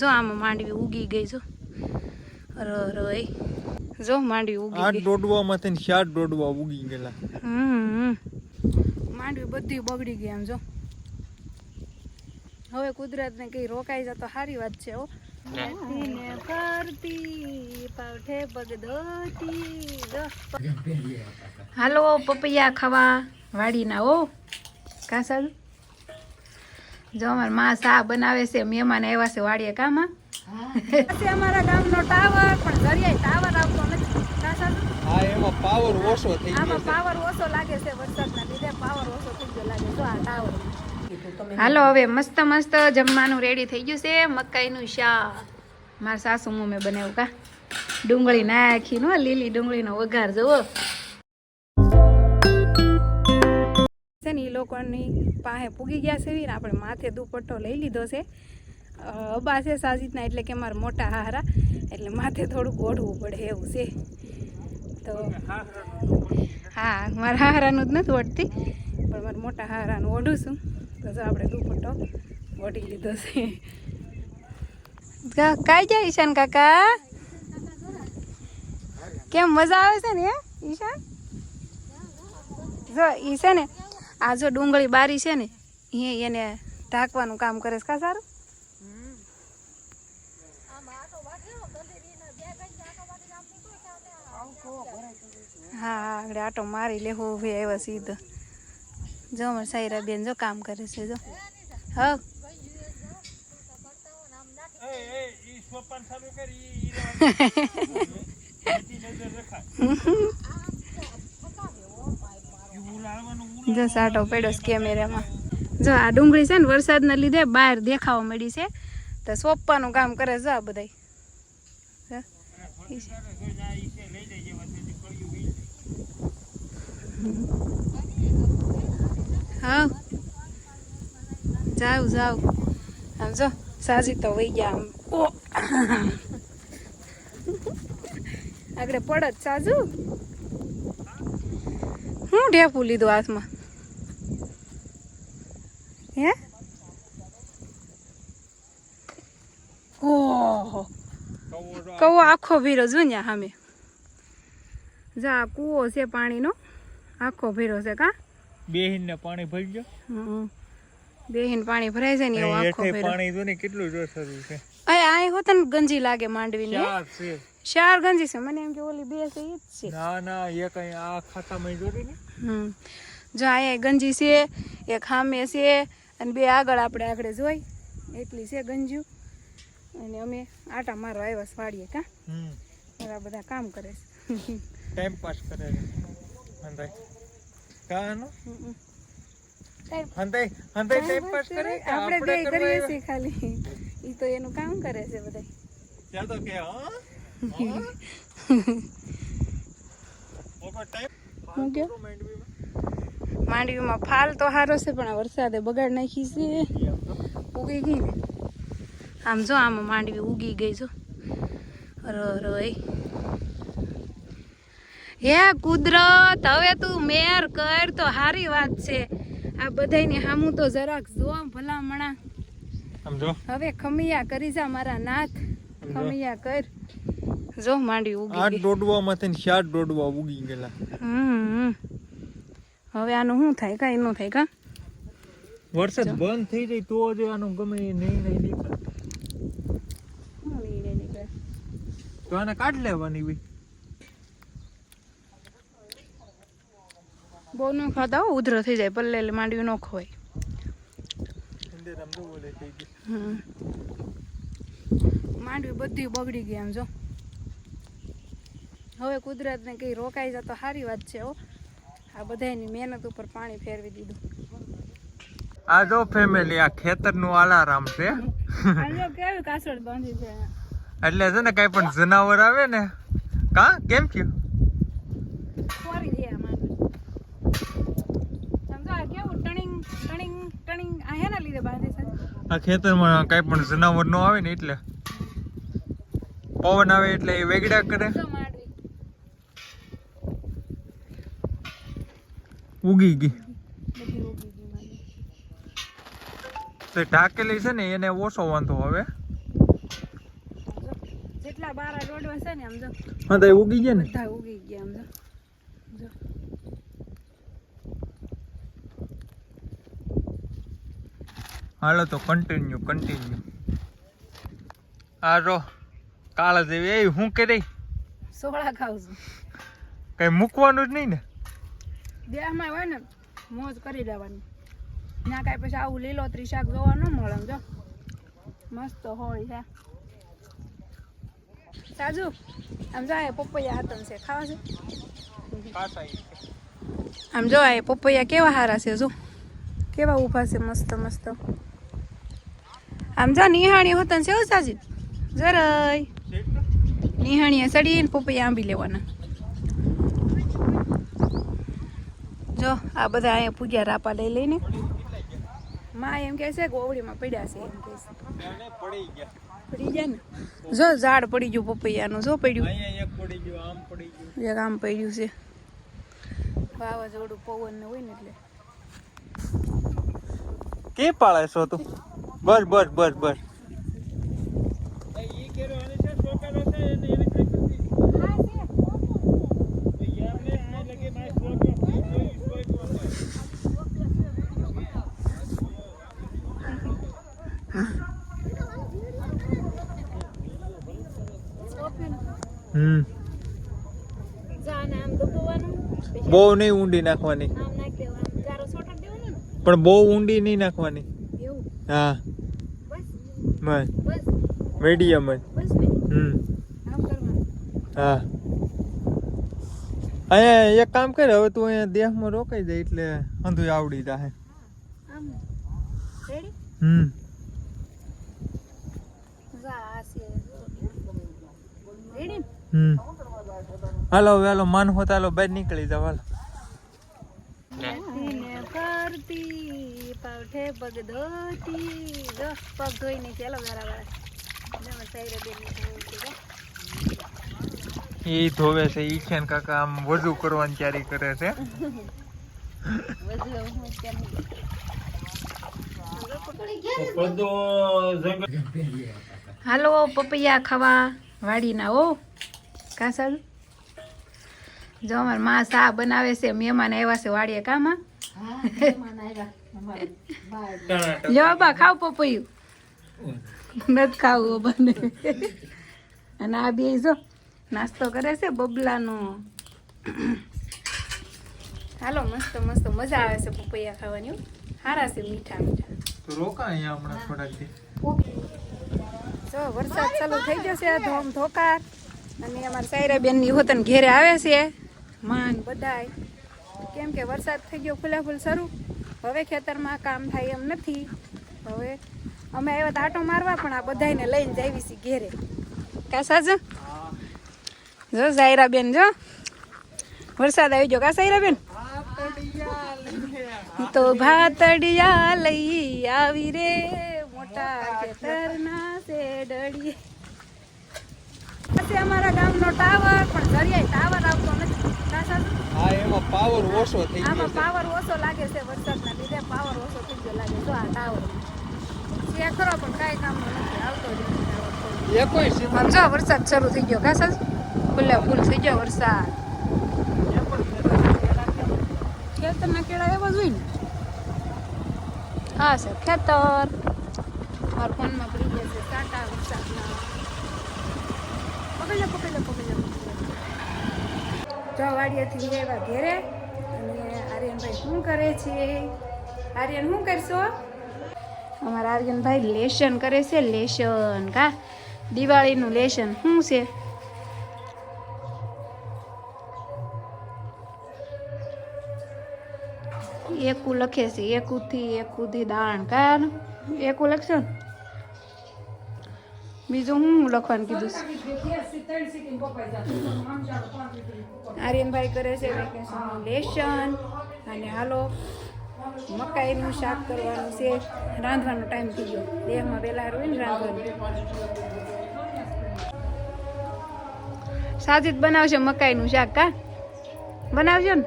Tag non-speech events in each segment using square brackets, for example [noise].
જો આમાં માંડવી ઉગી ગઈ જો. અરે અરે જો માંડવી ઉગી આ થઈને ચાર દોડવા ઉગી ગયેલા. હમ માંડવી બધી બગડી ગઈ એમ જો. હવે કુદરતને કઈ રોકાઈ જતો સારી વાત છે હો. ને. હાલો પપૈયા ખાવા વાડીના ઓ કા સારું જો અમારા માં સા બનાવે છે મહેમાન આવ્યા છે વાડીએ કામાં છે અમારા ગામનો ટાવર પણ દરિયાઈ ટાવર આવતો નથી. હા એમાં પાવર ઓછો થઈ ગયો આમાં પાવર ઓછો લાગે છે વરસાદના લીધે પાવર ઓછો થઈ ગયો લાગે જો આ ટાવર. હાલો હવે મસ્ત મસ્ત જમવાનું રેડી થઈ ગયું છે. મકાઈનું શાક. મારા સાસુ મેં બનાવ્યું કા. ડુંગળી નાખી નો લીલી ડુંગળીનો વઘાર જુઓ. છે ને, એ લોકોની પાસે પૂગી ગયા છે ને, આપણે માથે દુપટ્ટો લઈ લીધો છે. અબા છે સાજીતના એટલે કે મારા મોટા હારા એટલે માથે થોડુંક ઓઢવું પડે, એવું છે. તો હા, મારા હારાનું જ નથી ઓઢતી, પણ મારા મોટા હારાનું ઓઢું છું. તો જો આપણે દુપટ્ટો ઓઢી લીધો છે. કાંઈ જાય ઈશાન કાકા? કેમ મજા આવે છે ને ઈશાન? જો, ઈ છે ને આ જો ડુંગળી બારી છે ને એ એને ઢાંકવાનું કામ કરે છે. કા સારું? હા આગળ આટો મારી લેવો ઊભી આવ્યા સીધો. જો અમારે સાયરા બેન જો કામ કરે છે જો. હા [laughs] જો સાટો પડ્યો કેમેરામાં. જો આ ડુંગળી છે ને વરસાદના લીધે બહાર દેખાવા મળી છે. તો સોંપવાનું કામ કરે છે આ બધાય. જો, હા જાવ જાવ આમ જો સાજી તો વહી ગયા આમ. ઓ! આગળ પડત સાજુ. હું ઢેપું લીધું હાથમાં. હે? ઓહો. કવો આખો ભીરો જો ને સામે. જા કૂવો છે પાણીનો. આખો ભીરો છે કા? બેહીન ને પાણી ભરી ગયો બેહીન પાણી ભરાય છે ને એવો આખો ભીરો. પાણી જો ને કેટલું જોરસરું છે. અય આય હોત ને ગંજી લાગે માંડવી ને ચાર છે. ચાર ગંજી છે. મને એમ કે ઓલી બે છે ઈ જ છે. ના ના એક આ ખાતામાં જોડી ને. હમ. જો આય ગંજી છે એક હામે છે અને બે આગળ આપણે આગળ જોઈ. એટલી છે ગંજ્યું અને અમે આટા મારવા આવ્યા છે વાડીએ કા? મારા બધા કામ કરે છે. ટાઈમ પાસ કરે છે. કાનો ટાઈમ પાસ કરે આપણે બે કરીએ છીએ ખાલી. ઈ તો એનું કામ કરે છે બધા ત્યાં તો કે હા? [laughs] હા? માંડવીમાં. ફાલ તો સારો છે પણ આ વરસાદે બગાડ નાખી છે. ઉગી ગઈ ને. આમ જો આમાં માંડવી ઉગી ગઈ જો. અરે હે. કુદરત હવે તું મેર કર તો સારી વાત છે. આ બધાની હામું તો જરાક જો ભલામણા. હવે ખમૈયા કરી જા મારા નાથ. ખમૈયા કર. જો માંડવી ઉગી આ દોડવા થઈને ચાર દોડવા ઉગી ગયેલા. હમ. હવે આનું શું થાય કાંઈ ન થાય કા? વરસાદ બંધ થઈ જાય તો જ આનું ગમે નહીં નહીં નીકળે. તો આને કાઢ લેવાની બી. બહુ ન ખાતા હો ઉધરો થઈ જાય પલ્લે માંડવી ન ખવાય. હમ. માંડવી બધી બગડી ગઈ આમ જો. હવે કુદરતને કઈ રોકાઈ જાય તો સારી વાત છે હો. આ બધાની મહેનત ઉપર પાણી ફેરવી દીધું. આ જો ફેમિલી આ ખેતરનું અલારામ છે. કેવી કાસળ બાંધી છે. એટલે છે ને કઈ પણ જનાવર આવે ને કા? કેમ કયું ફોરી દે આ માંડવી સમજો આ કેવું ટણીંગ ટણીંગ ટણીંગ આ હેના લીધે બાંધે છે? આ ખેતરમાં કઈ પણ જનાવર નો આવે ને એટલે. પવન આવે એટલે એ વેગડા કરે જો માંડવી ઉગી ગઈ. તો ઢાકેલી છે ને એને ઓછો વાંધો હવે જેટલા બારા દોડવા છે ને આમ જો. હા તો ઉગી ગયા ને? બધા ઉગી ગયા આમ જો. હાલો તો કન્ટિન્યુ કન્ટિન્યુ આ રો કાળા જેવી એ હું કે રહી સોળા ખાવ છું. કઈ મૂકવાનું જ નહીં ને? દેહમાં હોય ને મોજ કરી લેવાની. ના કાંઈ પછી આવું લીલોતરી શાક જોવા ન મળે જો. મસ્ત હોય છે સાજુ આમ જો પપૈયા હાથમ છે ખાવા છે? આમ જો આ પપૈયા કેવા સારા છે જો. કેવા ઊભા છે મસ્ત મસ્ત. આમ જો નિહાણી હોતન છે સાજી. જરાય. નિહાણીએ સડીને પપૈયા આંબી લેવાના. જો, આ બધા અહીંયા પૂજા રાપા લઈ લઈને. માં એમ કહે છે ગોવડીમાં પડ્યા છે, એમ કહે છે. ને? જો, ઝાડ પડી ગયું પપૈયાનું, જો પડ્યું. એક આમ પડ્યું છે. વાવાઝોડું પવન ને હોય ને એટલે. કે પાળે છો તું? બસ બસ બસ બસ. હમ. બહુ નહીં ઊંડી નાખવાની. પણ બહુ ઊંડી નહીં નાખવાની. હા. બસ. મીડિયમ જ. હમ. હા. અહીંયા એક કામ કર હવે તું અહીંયા દેહમાં રોકાઈ જાય એટલે અંધું આવડી જાય હમ. રેડી હમ. હાલો વેલો મન હોતા હાલો બહાર નીકળી જાવ હાલો. કરતી પાવઠે પગ ધોતી જો પગ ધોઈને ચાલો મારા વાળા એ ધોવે છે ઈ છે કાકા આમ વજુ કરવાની તૈયારી કરે છે. બધું હું કેમ હાલો પપૈયા ખાવા વાડીના ઓ કાસળ જો અમારમાં સા બનાવે છે મહેમાન આવ્યા છે વાડીએ કામાં. જો બા ખાવ પપૈયું. નથી ખાવું બને. અને આ બે જો નાસ્તો કરે છે બબલાનો. હાલો મસ્ત મસ્ત મજા આવે છે પપૈયા ખાવાની. સારા છે મીઠા મીઠા. રોકા અહીંયા હમણાં થોડાક જો વરસાદ ચાલુ થઈ ગયો છે ધોમ ધોકાર. અને અમારા સાયરા બેનની હોતન ઘેરે આવે છે. માન બધાય. કેમ કે વરસાદ થઈ ગયો ફૂલાફૂલ શરૂ. હવે ખેતરમાં કામ થાય એમ નથી. હવે અમે આવ્યા તા આટો મારવા, પણ આ બધાયને લઈને જાવી છીએ ઘેરે. કાસા જો જો સાયરા બેન જો. વરસાદ આવી ગયો કા સાયરા બેન તો ભાતડિયા લઈ આવી રે, મોટા ખેતરના શેડડીએ અમારા ગામનો ટાવર પણ દરિયાઈ ટાવર આવતો નથી. હા એમાં પાવર ઓછો થઈ આમાં પાવર ઓછો લાગે છે વરસાદના લીધે પાવર ઓછો થઈ ગયો લાગે તો આ ટાવર છે ખરો પણ કાંઈ કામનો નથી આવતો જ એ કોઈ આમ જો વરસાદ શરૂ થઈ ગયો ઘાસ? ફૂલે ફૂલ થઈ ગયો વરસાદ. ખેતરના કેળા એવા જ હોય ને? હા સર ખેતર. મારા ફોનમાં પડી ગયા છે કાંટા વરસાદના. પકડી લે પકડી લે પકડી લે લેવા ઘેરે, અને આર્યનભાઈ શું કરે છે? આર્યન શું કરશો? અમારા આર્યનભાઈ લેશન કરે છે, લેશન કા? દિવાળીનું લેશન શું છે? એકું લખે છે, એકુથી એકુથી દાણ કાર એકું લખશો? ને બીજું હું લખવાનું કીધું આર્યનભાઈ કરે છે વેકેશનનું લેશન અને હાલો, મકાઈનું શાક કરવાનું છે. રાંધવાનો ટાઈમ થઈ ગયો. દેહમાં વહેલા હોય ને રાંધવાનું. સાજિદ બનાવશે મકાઈનું શાક, કા? બનાવજો ને?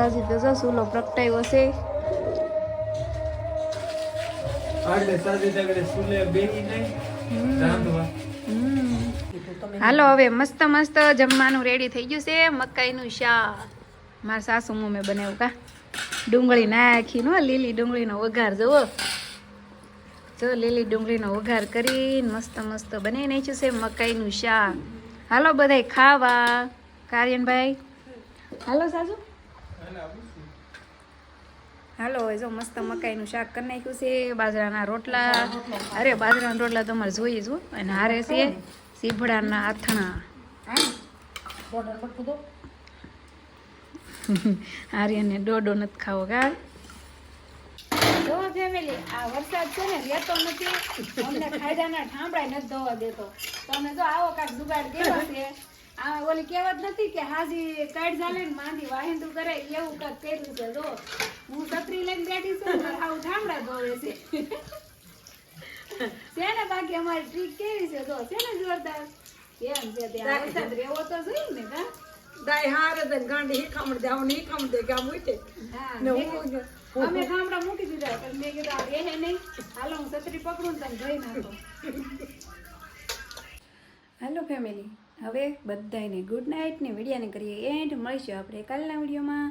સાજી તો જો સૂલો પ્રગટાયો છે. હાલો હવે મસ્ત મસ્ત જમવાનું રેડી થઈ ગયું છે. મકાઈનું શાક. મારા સાસુ મમ્મી બનાવ્યું કા. ડુંગળી નાખી નો લીલી ડુંગળીનો વઘાર જુઓ. જો લીલી ડુંગળીનો વઘાર કરીને મસ્ત મસ્ત બનાવી નાખ્યું છે મકાઈનું શાક. હાલો બધાય ખાવા. કાર્યનભાઈ. હાલો સાસુ. હાલો જો મસ્ત મકાઈનું શાક કરી નાખ્યું છે. બાજરાના રોટલા. અરે, બાજરાના રોટલા તમારે જોઈએ જો અને હારે છે સીભડાના આથણા. આર્યને ડોડો નથી ખાવો, કા? જો ફેમિલી, આ વરસાદ છે ને, રહેતો નથી. અમને ખાયદાના ઠામડા નથી ધોવા દેતો. તો અમે જો આવો કાક જુગાડ દેવા છે. આ ઓલી કહેવત નથી કે હાજી કાઢ ઝાલે ને માંદી વાહિંદુ કરે એવું કાક કર્યું છે. જો હું છત્રી લઈને બેઠી છું આવું ઠામડા ધોવે છે. તેને બાકી અમારી ટ્રીક કેવી છે? જો તેને જોરદાર? એમ છે ત્યાં? વરસાદ રહેવો તો જોઈએ ને કા દાય હારે દે ગાંડી હીખામણ દે આવું હીખામણ દે કે આમ ઉઠે. હા, ને હું અમે ગામડા મૂકી દીધા પણ મેં કીધું આ બેહે નહીં. હાલો હું છત્રી પકડું ને તમે ધોઈ નાખો. હાલો ફેમિલી હવે બધાને ગુડ નાઇટ ને વિડીયાને કરીએ. એન્ડ મળીશું આપણે કાલના વિડીયોમાં.